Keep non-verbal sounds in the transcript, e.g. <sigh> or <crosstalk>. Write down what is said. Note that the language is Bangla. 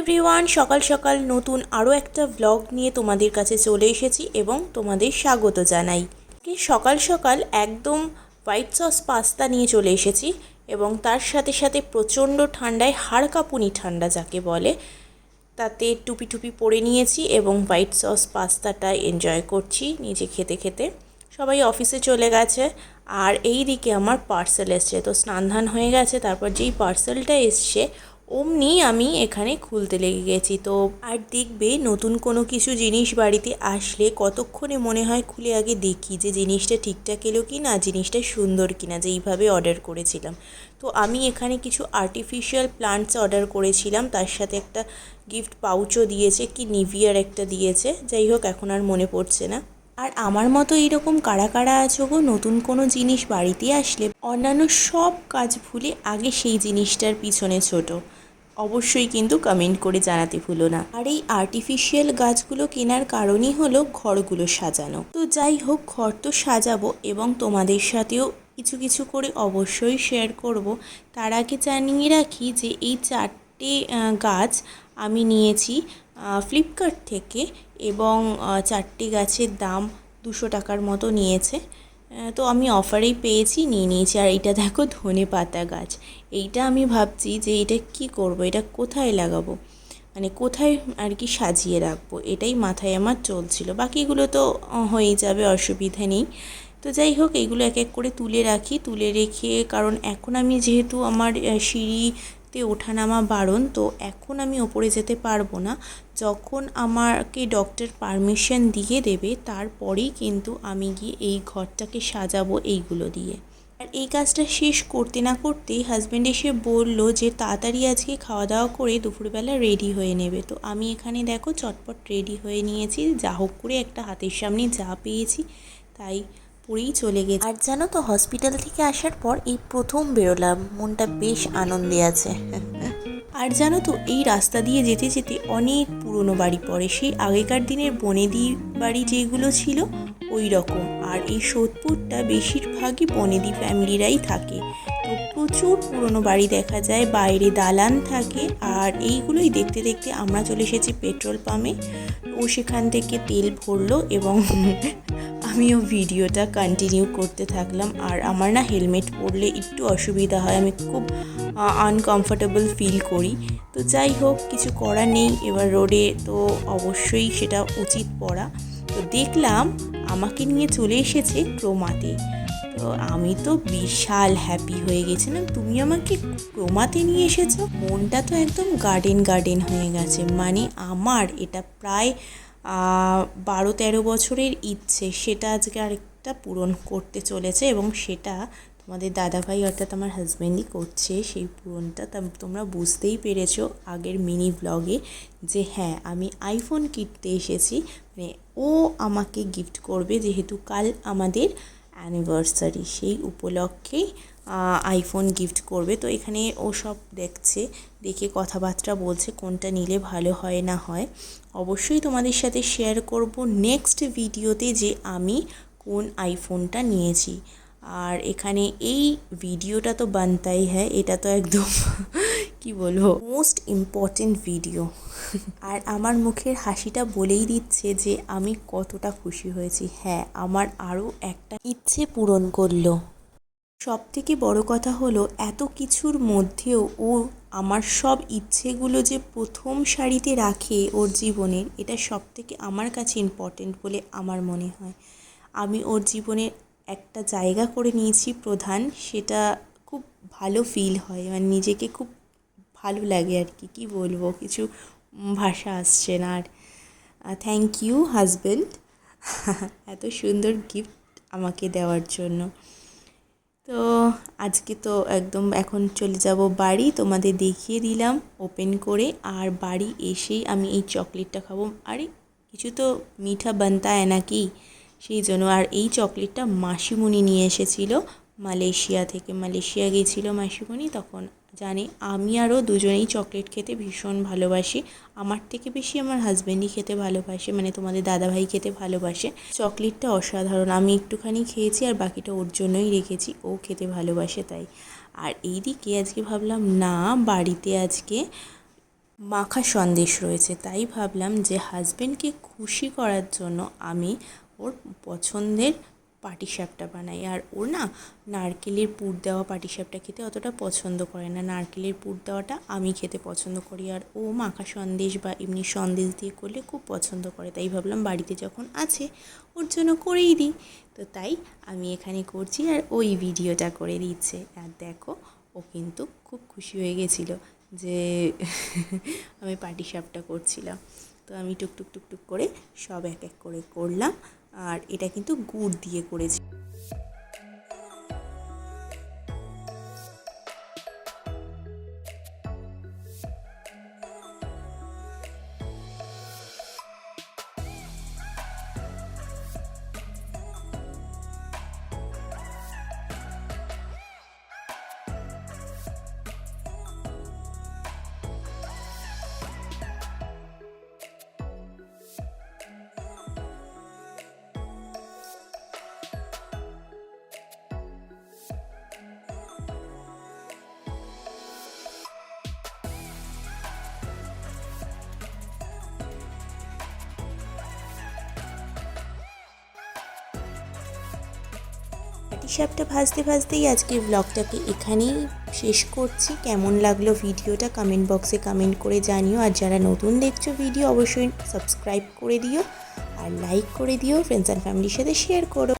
এভরিওয়ান সকাল সকাল নতুন আরও একটা ব্লগ নিয়ে তোমাদের কাছে চলে এসেছি এবং তোমাদের স্বাগত জানাই। কি সকাল সকাল একদম হোয়াইট সস পাস্তা নিয়ে চলে এসেছি এবং তার সাথে সাথে প্রচণ্ড ঠান্ডায় হাড় কাঁপুনি ঠান্ডা যাকে বলে, তাতে টুপি টুপি পরে নিয়েছি এবং হোয়াইট সস পাস্তাটা এনজয় করছি নিজে খেতে খেতে। সবাই অফিসে চলে গেছে আর এই দিকে আমার পার্সেল এসছে। তো স্নান ধান হয়ে গেছে, তারপর যেই পার্সেলটা এসছে অমনি আমি এখানে খুলতে লেগে গেছি। তো আর দেখবে নতুন কোনো কিছু জিনিস বাড়িতে আসলে কতক্ষণে মনে হয় খুলে আগে দেখি যে জিনিসটা ঠিকঠাক এলো কি না, জিনিসটা সুন্দর কি না যেইভাবে অর্ডার করেছিলাম। তো আমি এখানে কিছু আর্টিফিশিয়াল প্লান্টস অর্ডার করেছিলাম। তার সাথে একটা গিফট পাউচও দিয়েছে, কি নিভিয়ার একটা দিয়েছে। যাই হোক, এখন আর মনে পড়ছে না। আর আমার মতো এইরকম কারা কারা আছো গো, নতুন কোনো জিনিস বাড়িতে আসলে অন্যান্য সব কাজ ভুলে আগে সেই জিনিসটার পিছনে ছোটো। অবশ্যই কিন্তু কমেন্ট করে জানাতে ভুলো না। আর এই আর্টিফিশিয়াল গাছগুলো কেনার কারণই হলো ঘরগুলো সাজানো। তো যাই হোক, ঘর তো সাজাবো এবং তোমাদের সাথেও কিছু কিছু করে অবশ্যই শেয়ার করব। তার আগে জানিয়ে রাখি যে এই চারটে গাছ আমি নিয়েছি ফ্লিপকার্ট থেকে এবং চারটে গাছের দাম দুশো টাকার মতো নিয়েছে। তো আমি অফারেই পেয়েছি নিয়ে নিয়েছি। আর এইটা দেখো ধনে পাতা গাছ। এইটা আমি ভাবছি যে এটা কি করব এটা কোথায় লাগাবো? মানে কোথায় আর কি সাজিয়ে রাখব? এটাই মাথায় আমার চলছিল। বাকিগুলো তো হয়েই যাবে অসুবিধা নেই। তো যাই হোক এইগুলো এক এক করে তুলে রাখি। তুলে রেখে কারণ এখন আমি যেহেতু আমার আহ, সিঁড়িতে ওঠানামা বারণ, তো এখন আমি ওপরে যেতে পারব না। যখন আমাকে ডক্টর পারমিশন দিয়ে দেবে, তারপরেই কিন্তু আমি গিয়ে এই ঘরটাকে সাজাবো এইগুলো দিয়ে। আর এই কাজটা শেষ করতে না করতেই হাজব্যান্ড এসে বলল যে, তাড়াতাড়ি আজকে খাওয়া দাওয়া করে দুপুরবেলা রেডি হয়ে নেবে। তো আমি এখানে দেখো চটপট রেডি হয়ে নিয়েছি। যা হোক করে একটা হাতের সামনে যা পেয়েছি, তাই পরেই চলে গেছি। আর জানো তো হসপিটাল থেকে আসার পর এই প্রথম বেরোলাম। মনটা বেশ আনন্দে আছে। আর জানো তো, এই রাস্তা দিয়ে যেতে যেতে অনেক পুরনো বাড়ি পড়ে। সেই আগেকার দিনের বনেদি বাড়ি যেগুলো ছিল ওই রকম আর এই সোদপুরটা বেশিরভাগই বনেদি ফ্যামিলিরাই থাকে। তো প্রচুর পুরনো বাড়ি দেখা যায়, বাইরে দালান থাকে। আর এইগুলোই দেখতে দেখতে আমরা চলে এসেছি পেট্রোল পাম্পে। ও সেখান থেকে তেল ভরলো এবং আমিও ভিডিওটা কন্টিনিউ করতে থাকলাম আর আমার না হেলমেট পরলে একটু অসুবিধা হয়, আমি খুব আনকমফোর্টেবল ফিল করি। তো যাই হোক, কিছু করার নেই, এবার রোডে তো অবশ্যই সেটা উচিত পড়া। তো দেখলাম আমাকে নিয়ে চলে এসেছে ক্রোমাতে। তো আমি তো বিশাল হ্যাপি হয়ে গেছিলাম। তুমি আমাকে ক্রোমাতে নিয়ে এসেছ? মনটা তো একদম গার্ডেন গার্ডেন হয়ে গেছে। মানে আমার এটা প্রায় বারো তেরো বছরের ইচ্ছে, সেটা আজকে আরেকটা পূরণ করতে চলেছে এবং সেটা তোমাদের দাদাভাই অর্থাৎ আমার হাজব্যান্ডই করছে সেই পূরণটা। তোমরা বুঝতেই পেরেছ আগের মিনি ব্লগে যে হ্যাঁ আমি আইফোন কিনতে এসেছি মানে ও আমাকে গিফট করবে যেহেতু কাল আমাদের অ্যানিভার্সারি সেই উপলক্ষেই আইফোন গিফট করবে। তো এখানে ও সব দেখছে, দেখে কথাবার্তা বলছে, কোনটা নিলে ভালো হয় না হয়। অবশ্যই তোমাদের সাথে শেয়ার করব নেক্সট ভিডিওতে যে আমি কোন আইফোনটা নিয়েছি। আর এখানে এই ভিডিওটা তো বানতাই হ্যাঁ এটা তো একদম <laughs> কি বলব? মোস্ট ইম্পর্টেন্ট ভিডিও আর আমার মুখের হাসিটা বলেই দিচ্ছে যে আমি কতটা খুশি হয়েছি। হ্যাঁ আমার আরও একটা ইচ্ছে পূরণ করল। সব থেকে বড় কথা হলো, এত কিছুর মধ্যেও ও আমার সব ইচ্ছেগুলো যে প্রথম সারিতে রাখে ওর জীবনের, এটা সব থেকে আমার কাছে ইম্পর্টেন্ট বলে আমার মনে হয়। আমি ওর জীবনের একটা জায়গা করে নিয়েছি প্রধান, সেটা খুব ভালো ফিল হয় মানে নিজেকে খুব ভালো লাগে আর কি, কী বলব, কিছু ভাষা আসছে না আর। থ্যাংক ইউ হাজব্যান্ড এত সুন্দর গিফট আমাকে দেওয়ার জন্য। তো আজকে তো একদম এখন চলে যাব বাড়ি, তোমাদের দেখিয়ে দিলাম ওপেন করে। আর বাড়ি এসেই আমি এই চকলেটটা খাব। আরে, কিছু তো মিঠা বানতা হয় নাকি? সেই জন্য আর এই চকলেটটা মাসিমণি নিয়ে এসেছিল। মালয়েশিয়া থেকে মালয়েশিয়া গিয়েছিল মাসিমণি, তখন জানি, আমি আরও দুজনেই চকলেট খেতে ভীষণ ভালোবাসি। আমার থেকে বেশি আমার হাজব্যান্ডই খেতে ভালোবাসে মানে তোমাদের দাদাভাই খেতে ভালোবাসে। চকলেটটা অসাধারণ, আমি একটুখানি খেয়েছি আর বাকিটা ওর জন্যই রেখেছি, ও খেতে ভালোবাসে তাই। আর এই দিকে আজকে ভাবলাম, না, বাড়িতে আজকে মাখা সন্দেশ রয়েছে, তাই ভাবলাম যে হাজব্যান্ডকে খুশি করার জন্য আমি ওর পছন্দের পাটিসাপটা বানাই। আর ও না নারকেলের পুর দেওয়া পাটিসাপটা খেতে অতটা পছন্দ করে না। নারকেলের পুর দেওয়াটা আমি খেতে পছন্দ করি। আর ও মাখা সন্দেশ বা এমনি সন্দেশ দিয়ে করলে খুব পছন্দ করে। তাই ভাবলাম বাড়িতে যখন আছে, ওর জন্য করেই দিই। তো তাই আমি এখানে করছি আর ওই ভিডিওটা করে দিচ্ছে। আর দেখো, ও কিন্তু খুব খুশি হয়ে গেছিল যে <laughs> আমি পাটিসাপটা করছিলাম। তো আমি টুকটুক টুকটুক করে সব এক এক করে করলাম। আর এটা কিন্তু গুড় দিয়ে করেছি। পাটিসাপটা ভাজতে ভাজতেই আজকে ব্লগটাকে এখানেই শেষ করছি। কেমন লাগল ভিডিওটা কমেন্ট বক্সে কমেন্ট করে জানিও। আর যারা নতুন দেখছ ভিডিও অবশ্যই সাবস্ক্রাইব করে দিও। আর লাইক করে দিও ফ্রেন্ডস অ্যান্ড ফ্যামিলির সাথে শেয়ার করো।